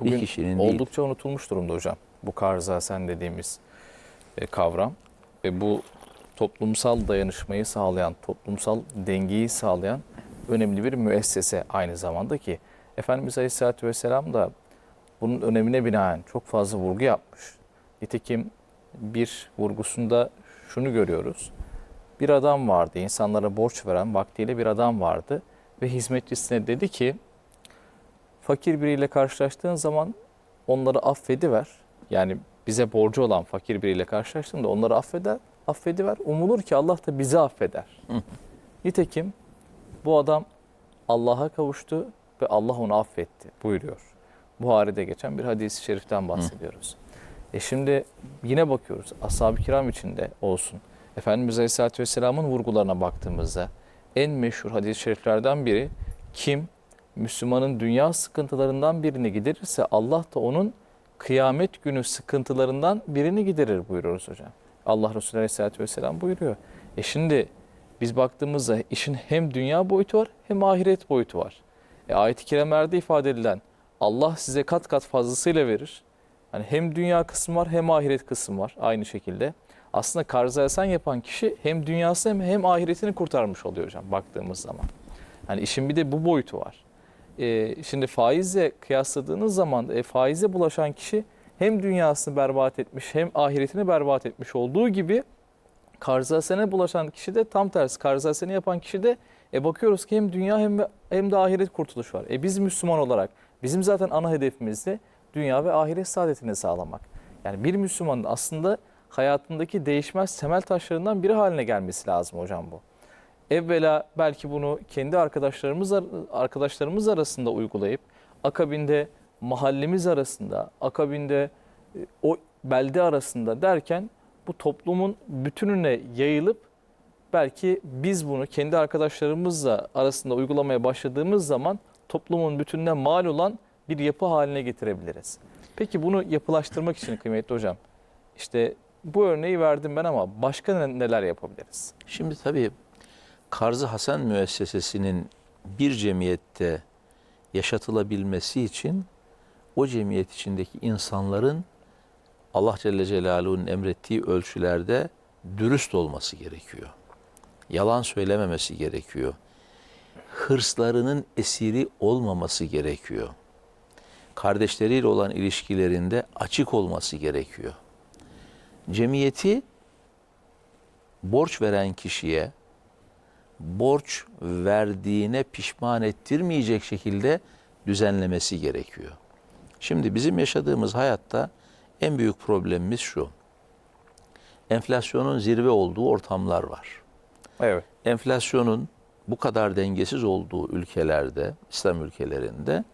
Bugün kişinin değil. oldukça unutulmuş durumda hocam. Bu karza sen dediğimiz e, kavram ve bu toplumsal dayanışmayı sağlayan, toplumsal dengeyi sağlayan önemli bir müessese aynı zamanda ki Efendimiz Aleyhisselatü Vesselam da bunun önemine binaen çok fazla vurgu yapmış. Nitekim bir vurgusunda şunu görüyoruz. Bir adam vardı, insanlara borç veren vaktiyle bir adam vardı ve hizmetçisine dedi ki fakir biriyle karşılaştığın zaman onları affediver. Yani bize borcu olan fakir biriyle karşılaştığında onları affeder, affediver. Umulur ki Allah da bizi affeder. Nitekim bu adam Allah'a kavuştu ve Allah onu affetti buyuruyor. Buhari'de geçen bir hadis-i şeriften bahsediyoruz. E şimdi yine bakıyoruz ashab-ı kiram içinde olsun. Efendimiz Aleyhisselatü Vesselam'ın vurgularına baktığımızda en meşhur hadis-i şeriflerden biri kim Müslümanın dünya sıkıntılarından birini giderirse Allah da onun kıyamet günü sıkıntılarından birini giderir buyuruyoruz hocam. Allah Resulü Aleyhisselatü Vesselam buyuruyor. E şimdi biz baktığımızda işin hem dünya boyutu var hem ahiret boyutu var. E, ayet-i kerimelerde ifade edilen Allah size kat kat fazlasıyla verir. Yani hem dünya kısmı var hem ahiret kısmı var aynı şekilde. Aslında esen yapan kişi hem dünyası hem, hem ahiretini kurtarmış oluyor hocam baktığımız zaman. Yani işin bir de bu boyutu var. E, şimdi faizle kıyasladığınız zaman e, faize bulaşan kişi hem dünyasını berbat etmiş hem ahiretini berbat etmiş olduğu gibi karzasene bulaşan kişi de tam tersi. Karzasene yapan kişi de e bakıyoruz ki hem dünya hem hem de ahiret kurtuluş var. E biz Müslüman olarak bizim zaten ana hedefimiz de dünya ve ahiret saadetini sağlamak. Yani bir Müslümanın aslında hayatındaki değişmez temel taşlarından biri haline gelmesi lazım hocam bu. Evvela belki bunu kendi arkadaşlarımız arkadaşlarımız arasında uygulayıp akabinde mahallemiz arasında, akabinde e, o belde arasında derken bu toplumun bütününe yayılıp belki biz bunu kendi arkadaşlarımızla arasında uygulamaya başladığımız zaman toplumun bütününe mal olan bir yapı haline getirebiliriz. Peki bunu yapılaştırmak için kıymetli hocam işte bu örneği verdim ben ama başka ne- neler yapabiliriz? Şimdi tabii Karzı Hasan müessesesinin bir cemiyette yaşatılabilmesi için o cemiyet içindeki insanların Allah Celle Celaluhu'nun emrettiği ölçülerde dürüst olması gerekiyor. Yalan söylememesi gerekiyor. Hırslarının esiri olmaması gerekiyor. Kardeşleriyle olan ilişkilerinde açık olması gerekiyor. Cemiyeti borç veren kişiye borç verdiğine pişman ettirmeyecek şekilde düzenlemesi gerekiyor. Şimdi bizim yaşadığımız hayatta en büyük problemimiz şu. Enflasyonun zirve olduğu ortamlar var. Evet. Enflasyonun bu kadar dengesiz olduğu ülkelerde, İslam ülkelerinde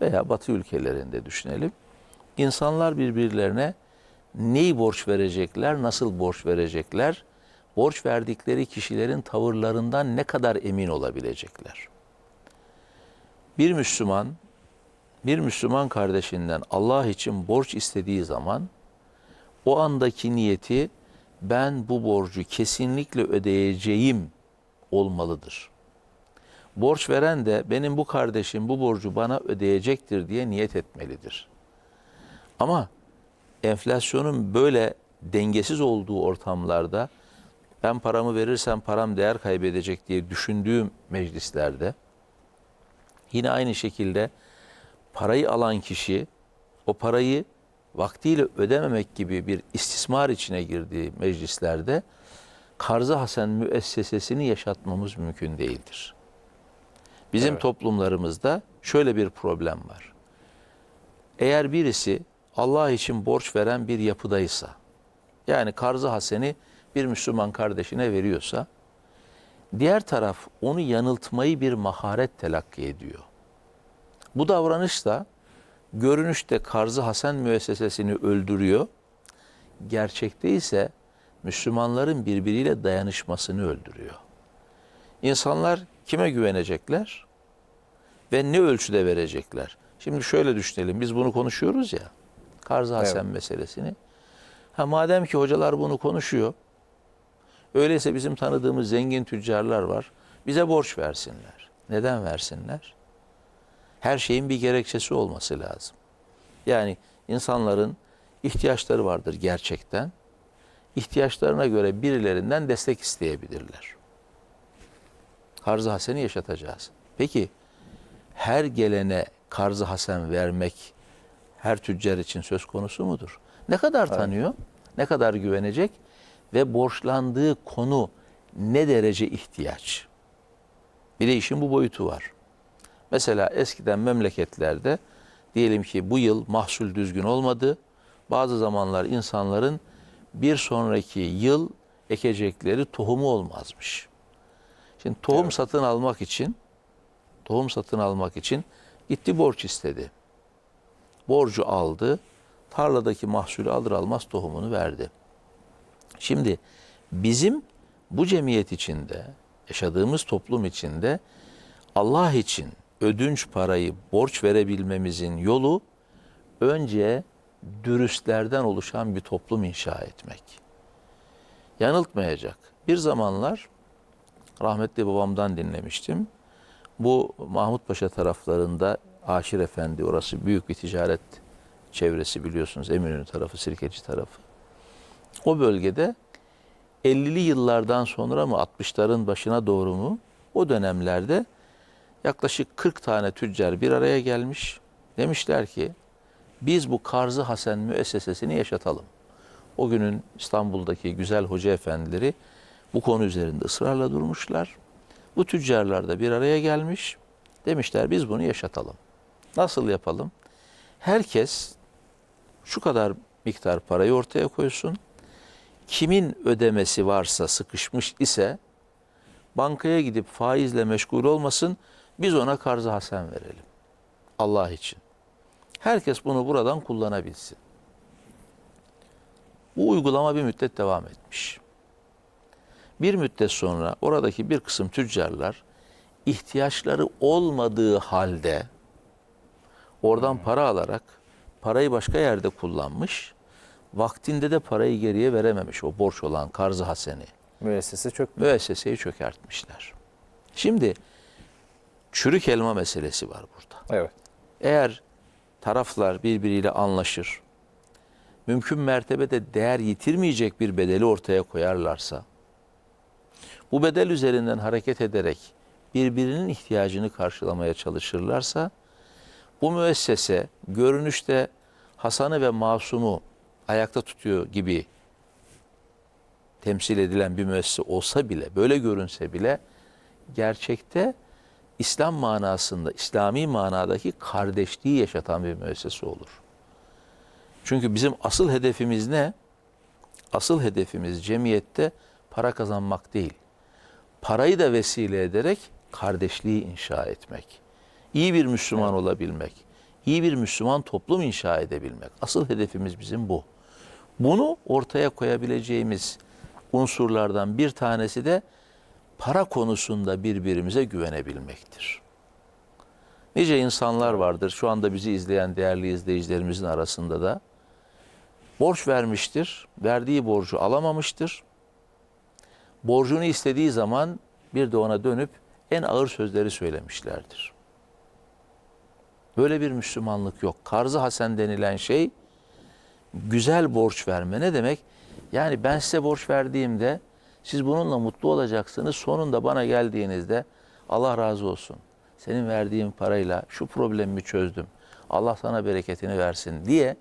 veya Batı ülkelerinde düşünelim. İnsanlar birbirlerine neyi borç verecekler, nasıl borç verecekler, borç verdikleri kişilerin tavırlarından ne kadar emin olabilecekler. Bir Müslüman, bir Müslüman kardeşinden Allah için borç istediği zaman o andaki niyeti ben bu borcu kesinlikle ödeyeceğim olmalıdır. Borç veren de benim bu kardeşim bu borcu bana ödeyecektir diye niyet etmelidir. Ama enflasyonun böyle dengesiz olduğu ortamlarda ben paramı verirsem param değer kaybedecek diye düşündüğüm meclislerde yine aynı şekilde parayı alan kişi o parayı vaktiyle ödememek gibi bir istismar içine girdiği meclislerde Karzı Hasan müessesesini yaşatmamız mümkün değildir. Bizim Evet. toplumlarımızda şöyle bir problem var. Eğer birisi Allah için borç veren bir yapıdaysa, yani Karzı Hasen'i bir Müslüman kardeşine veriyorsa, diğer taraf onu yanıltmayı bir maharet telakki ediyor. Bu davranış da görünüşte Karzı Hasan müessesesini öldürüyor. Gerçekte ise Müslümanların birbiriyle dayanışmasını öldürüyor. İnsanlar kime güvenecekler ve ne ölçüde verecekler? Şimdi şöyle düşünelim, biz bunu konuşuyoruz ya, Karzı Hasan Evet. meselesini. Ha madem ki hocalar bunu konuşuyor, öyleyse bizim tanıdığımız zengin tüccarlar var, bize borç versinler. Neden versinler? Her şeyin bir gerekçesi olması lazım. Yani insanların ihtiyaçları vardır gerçekten. İhtiyaçlarına göre birilerinden destek isteyebilirler. Karz-ı Hasen'i yaşatacağız. Peki her gelene karz-ı hasen vermek her tüccar için söz konusu mudur? Ne kadar tanıyor? Ne kadar güvenecek? Ve borçlandığı konu ne derece ihtiyaç? Bir de işin bu boyutu var. Mesela eskiden memleketlerde diyelim ki bu yıl mahsul düzgün olmadı. Bazı zamanlar insanların bir sonraki yıl ekecekleri tohumu olmazmış. Şimdi tohum Evet. satın almak için tohum satın almak için gitti borç istedi. Borcu aldı. Tarladaki mahsulü alır almaz tohumunu verdi. Şimdi bizim bu cemiyet içinde, yaşadığımız toplum içinde Allah için ödünç parayı borç verebilmemizin yolu önce dürüstlerden oluşan bir toplum inşa etmek. Yanıltmayacak. Bir zamanlar rahmetli babamdan dinlemiştim. Bu Mahmut Paşa taraflarında Aşir Efendi orası büyük bir ticaret çevresi biliyorsunuz Eminönü tarafı, Sirkeci tarafı. O bölgede 50'li yıllardan sonra mı 60'ların başına doğru mu o dönemlerde yaklaşık 40 tane tüccar bir araya gelmiş. Demişler ki biz bu Karzı Hasen müessesesini yaşatalım. O günün İstanbul'daki güzel hoca efendileri bu konu üzerinde ısrarla durmuşlar. Bu tüccarlar da bir araya gelmiş. Demişler biz bunu yaşatalım. Nasıl yapalım? Herkes şu kadar miktar parayı ortaya koysun. Kimin ödemesi varsa sıkışmış ise bankaya gidip faizle meşgul olmasın. Biz ona karzı hasen verelim. Allah için. Herkes bunu buradan kullanabilsin. Bu uygulama bir müddet devam etmiş. Bir müddet sonra oradaki bir kısım tüccarlar ihtiyaçları olmadığı halde oradan para alarak parayı başka yerde kullanmış, vaktinde de parayı geriye verememiş o borç olan karzı haseni. Müessese çok Müesseseyi çökertmişler. Şimdi çürük elma meselesi var burada. Evet. Eğer taraflar birbiriyle anlaşır, mümkün mertebede değer yitirmeyecek bir bedeli ortaya koyarlarsa, bu bedel üzerinden hareket ederek birbirinin ihtiyacını karşılamaya çalışırlarsa, bu müessese görünüşte Hasan'ı ve Masum'u ayakta tutuyor gibi temsil edilen bir müessese olsa bile, böyle görünse bile gerçekte İslam manasında, İslami manadaki kardeşliği yaşatan bir müessese olur. Çünkü bizim asıl hedefimiz ne? Asıl hedefimiz cemiyette para kazanmak değil. Parayı da vesile ederek kardeşliği inşa etmek. İyi bir Müslüman olabilmek. iyi bir Müslüman toplum inşa edebilmek. Asıl hedefimiz bizim bu. Bunu ortaya koyabileceğimiz unsurlardan bir tanesi de para konusunda birbirimize güvenebilmektir. Nice insanlar vardır şu anda bizi izleyen değerli izleyicilerimizin arasında da borç vermiştir, verdiği borcu alamamıştır. Borcunu istediği zaman bir de ona dönüp en ağır sözleri söylemişlerdir. Böyle bir Müslümanlık yok. Karzı hasen denilen şey güzel borç verme ne demek? Yani ben size borç verdiğimde siz bununla mutlu olacaksınız. Sonunda bana geldiğinizde Allah razı olsun. Senin verdiğin parayla şu problemimi çözdüm. Allah sana bereketini versin diye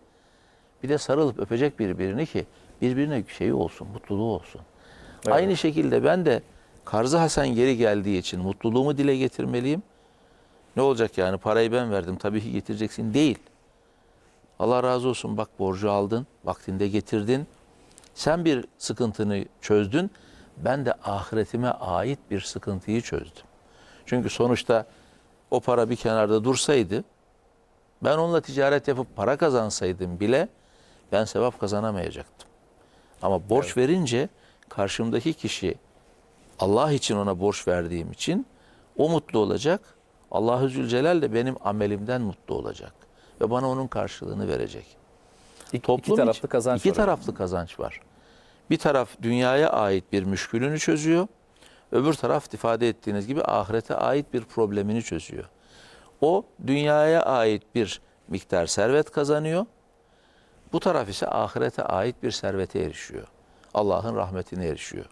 bir de sarılıp öpecek birbirini ki birbirine şeyi olsun, mutluluğu olsun. Evet. Aynı şekilde ben de Karzı Hasan geri geldiği için mutluluğumu dile getirmeliyim. Ne olacak yani parayı ben verdim tabii ki getireceksin değil. Allah razı olsun bak borcu aldın, vaktinde getirdin. Sen bir sıkıntını çözdün. Ben de ahiretime ait bir sıkıntıyı çözdüm. Çünkü sonuçta o para bir kenarda dursaydı, ben onunla ticaret yapıp para kazansaydım bile ben sevap kazanamayacaktım. Ama borç Evet. verince karşımdaki kişi Allah için ona borç verdiğim için o mutlu olacak. Allahü Zülcelal de benim amelimden mutlu olacak ve bana onun karşılığını verecek. İki, iki Toplum taraflı için kazanç iki var. taraflı kazanç var. Bir taraf dünyaya ait bir müşkülünü çözüyor. Öbür taraf ifade ettiğiniz gibi ahirete ait bir problemini çözüyor. O dünyaya ait bir miktar servet kazanıyor. Bu taraf ise ahirete ait bir servete erişiyor. Allah'ın rahmetine erişiyor.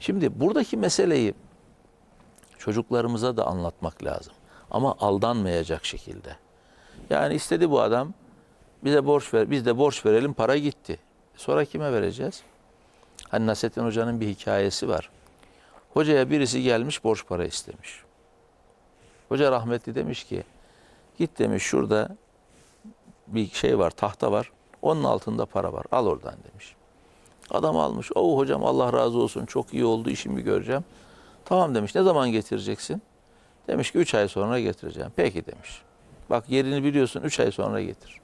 Şimdi buradaki meseleyi çocuklarımıza da anlatmak lazım. Ama aldanmayacak şekilde. Yani istedi bu adam bize borç ver, biz de borç verelim para gitti. Sonra kime vereceğiz? Hani Nasrettin Hoca'nın bir hikayesi var. Hocaya birisi gelmiş borç para istemiş. Hoca rahmetli demiş ki git demiş şurada bir şey var tahta var. Onun altında para var. Al oradan demiş. Adam almış. O hocam Allah razı olsun çok iyi oldu işimi göreceğim. Tamam demiş. Ne zaman getireceksin? Demiş ki 3 ay sonra getireceğim. Peki demiş. Bak yerini biliyorsun 3 ay sonra getir.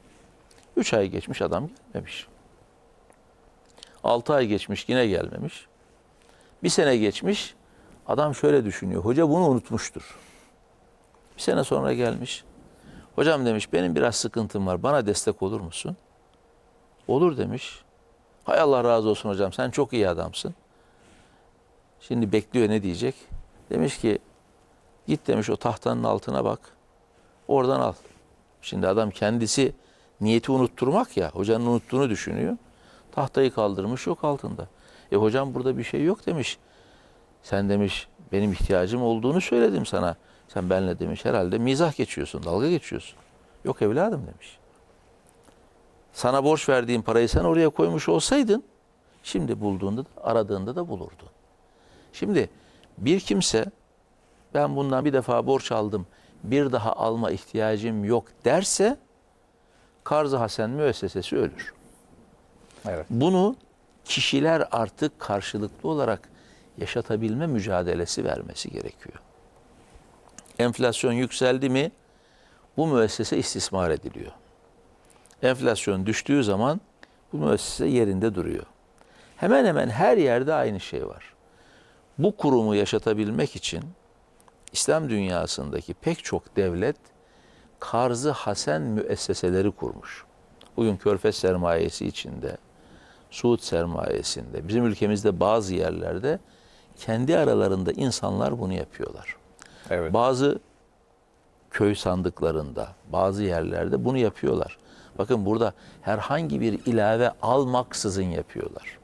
3 ay geçmiş adam gelmemiş. 6 ay geçmiş yine gelmemiş. Bir sene geçmiş. Adam şöyle düşünüyor. Hoca bunu unutmuştur. Bir sene sonra gelmiş. Hocam demiş benim biraz sıkıntım var. Bana destek olur musun? Olur demiş. Hay Allah razı olsun hocam sen çok iyi adamsın. Şimdi bekliyor ne diyecek? Demiş ki git demiş o tahtanın altına bak. Oradan al. Şimdi adam kendisi niyeti unutturmak ya. Hocanın unuttuğunu düşünüyor. Tahtayı kaldırmış yok altında. E hocam burada bir şey yok demiş. Sen demiş benim ihtiyacım olduğunu söyledim sana. Sen benle demiş herhalde mizah geçiyorsun, dalga geçiyorsun. Yok evladım demiş. Sana borç verdiğim parayı sen oraya koymuş olsaydın şimdi bulduğunda da aradığında da bulurdun. Şimdi bir kimse ben bundan bir defa borç aldım bir daha alma ihtiyacım yok derse Karz-ı Hasen müessesesi ölür. Evet. Bunu kişiler artık karşılıklı olarak yaşatabilme mücadelesi vermesi gerekiyor. Enflasyon yükseldi mi bu müessese istismar ediliyor. Enflasyon düştüğü zaman bu müessese yerinde duruyor. Hemen hemen her yerde aynı şey var. Bu kurumu yaşatabilmek için İslam dünyasındaki pek çok devlet karzı hasen müesseseleri kurmuş. Bugün Körfez sermayesi içinde, Suud sermayesinde, bizim ülkemizde bazı yerlerde kendi aralarında insanlar bunu yapıyorlar. Evet. Bazı köy sandıklarında, bazı yerlerde bunu yapıyorlar. Bakın burada herhangi bir ilave almaksızın yapıyorlar.